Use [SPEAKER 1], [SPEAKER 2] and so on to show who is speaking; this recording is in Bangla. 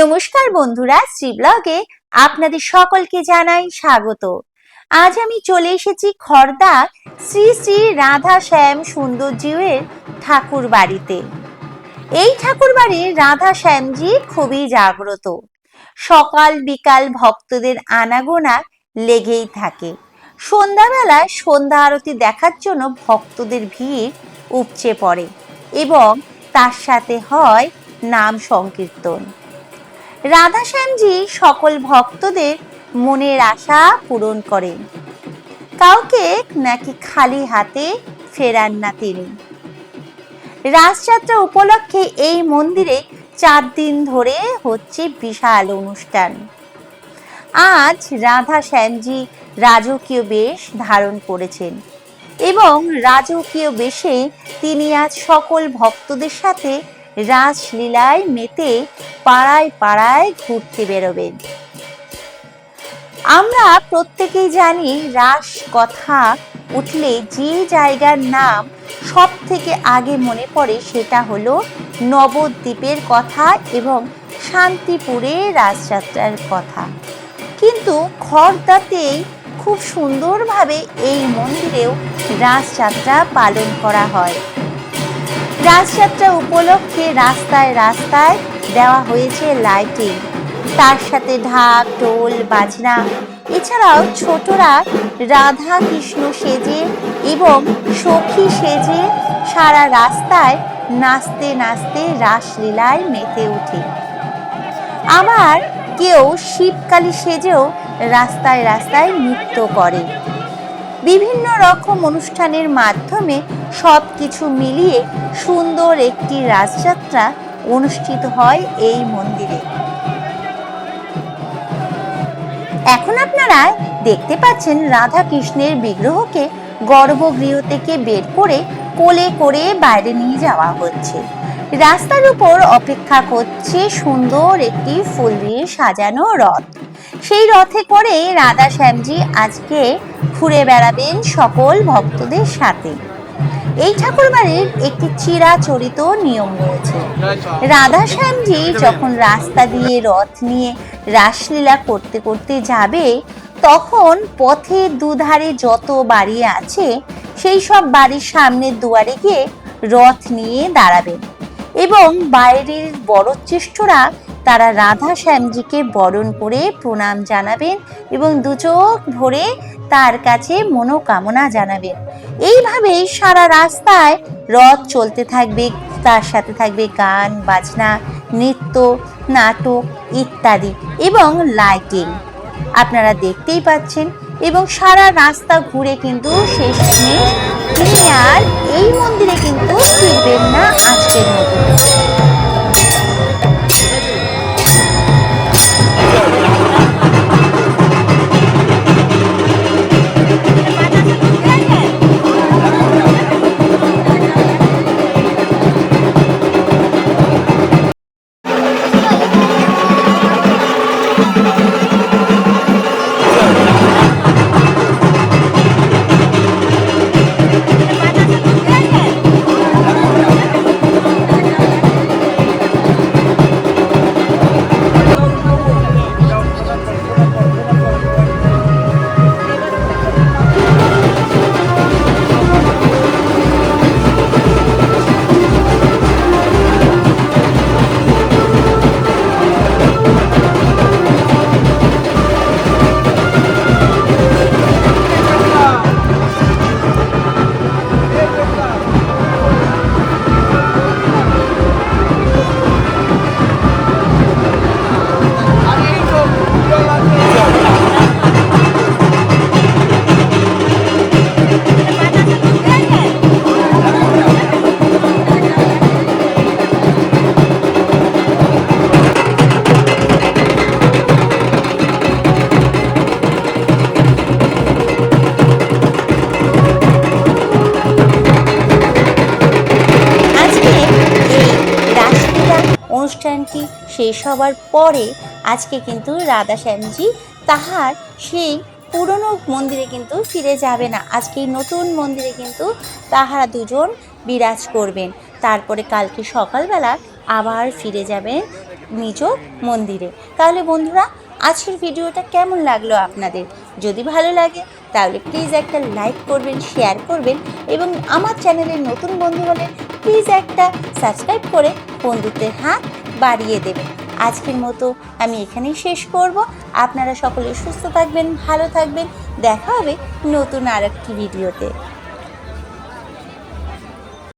[SPEAKER 1] নমস্কার বন্ধুরা শ্রী ব্লগে আপনাদের সকলকে জানাই স্বাগত। আজ আমি চলে এসেছি খর্দা শ্রী শ্রী রাধা শ্যাম সুন্দরজিউয়ের ঠাকুর বাড়িতে। এই ঠাকুর বাড়ির রাধা শ্যামজি খুবই জাগ্রত। সকাল বিকাল ভক্তদের আনাগোনা লেগেই থাকে। সন্ধ্যাবেলায় সন্ধ্যা আরতি দেখার জন্য ভক্তদের ভিড় উপচে পড়ে এবং তার সাথে হয় নাম সংকীর্তন। রাধাশ্যামজি সকল ভক্তদের মনের আশা পূরণ করেন। কাউকে নাকি খালি হাতে ফেরান না তিনি। রাসযাত্রা উপলক্ষে এই মন্দিরে চার দিন ধরে হচ্ছে বিশাল অনুষ্ঠান। আজ রাধা শ্যামজি রাজকীয় বেশ ধারণ করেছেন এবং রাজকীয় বেশে তিনি আজ সকল ভক্তদের সাথে রাসলীলায় মেতে পাড়ায় পাড়ায় ঘুরতে বেরোবেন। আমরা প্রত্যেকেই জানি রাস কথা উঠলে যে জায়গার নাম সব থেকে আগে মনে পড়ে সেটা হলো নবদ্বীপের কথা এবং শান্তিপুরে রাসযাত্রার কথা। কিন্তু খড়দাতেই খুব সুন্দরভাবে এই মন্দিরেও রাসযাত্রা পালন করা হয়। রাসযাত্রা উপলক্ষে রাস্তায় রাস্তায় দেওয়া হয়েছে লাইটিং তার সাথে ঢাক, ঢোল, বাজনা। এছাড়াও ছোটরা রাধা কৃষ্ণ সেজে এবং সখী সেজে সারা রাস্তায় নাচতে নাচতে রাসলীলায় মেতে ওঠে। আবার কেউ শীতকালী সেজেও রাস্তায় রাস্তায় নৃত্য করে। বিভিন্ন রকম অনুষ্ঠানের মাধ্যমে সব কিছু মিলিয়ে সুন্দর একটি রাজযাত্রা অনুষ্ঠিত হয় এই মন্দিরে। এখন আপনারা দেখতে পাচ্ছেন রাধা কৃষ্ণের বিগ্রহকে গর্ভগৃহ থেকে বের করে কোলে করে বাইরে নিয়ে যাওয়া হচ্ছে। রাস্তার উপর অপেক্ষা করছে সুন্দর একটি ফুল দিয়ে সাজানো রথ। সেই রথে করে রাধা শ্যামজি আজকে ঘুরে বেড়াবেন সকল ভক্তদের সাথে। এই ঠাকুরবাড়ির একটি চিরাচরিত নিয়ম রয়েছে। রাধা শ্যামজি যখন রাস্তা দিয়ে রথ নিয়ে রাসলীলা করতে করতে যাবে, তখন পথের দুধারে যত বাড়ি আছে, সেই সব বাড়ির সামনের দুয়ারে গিয়ে রথ নিয়ে দাঁড়াবেন। এবং বাইরের বড়জ্যেষ্ঠরা তারা রাধা শ্যামজিকে বরণ করে প্রণাম জানাবেন এবং দুচোখ ভরে তার কাছে মনোকামনা জানাবেন। এইভাবেই সারা রাস্তায় রথ চলতে থাকবে, তার সাথে থাকবে গান, বাজনা, নৃত্য, নাটক ইত্যাদি এবং লাইটিং আপনারা দেখতেই পাচ্ছেন এবং সারা রাস্তা ঘুরে কিন্তু শেষমেশ তিনি আর এই মন্দিরে কিন্তু ফিরবেন না আজকের মতো। শেষ হবার পরে আজকে কিন্তু রাধা শ্যামজি তাহার সেই পুরনো মন্দিরে কিন্তু ফিরে যাবে না। আজকে এই নতুন মন্দিরে কিন্তু তাহারা দুজন বিরাজ করবেন। তারপরে কালকে সকালবেলা আবার ফিরে যাবেন নিজ মন্দিরে। তাহলে বন্ধুরা, আজকের ভিডিওটা কেমন লাগল আপনাদের? যদি ভালো লাগে, তাহলে প্লিজ একটা লাইক করবেন শেয়ার করবেন এবং আমার চ্যানেলের নতুন বন্ধু হলে প্লিজ একটা সাবস্ক্রাইব করে বন্ধুত্বের হাত বাড়িয়ে দেবে। আজকের মতো আমি এখানেই শেষ করব। আপনারা সকলে সুস্থ থাকবেন, ভালো থাকবেন। দেখা হবে নতুন আর একটি ভিডিওতে।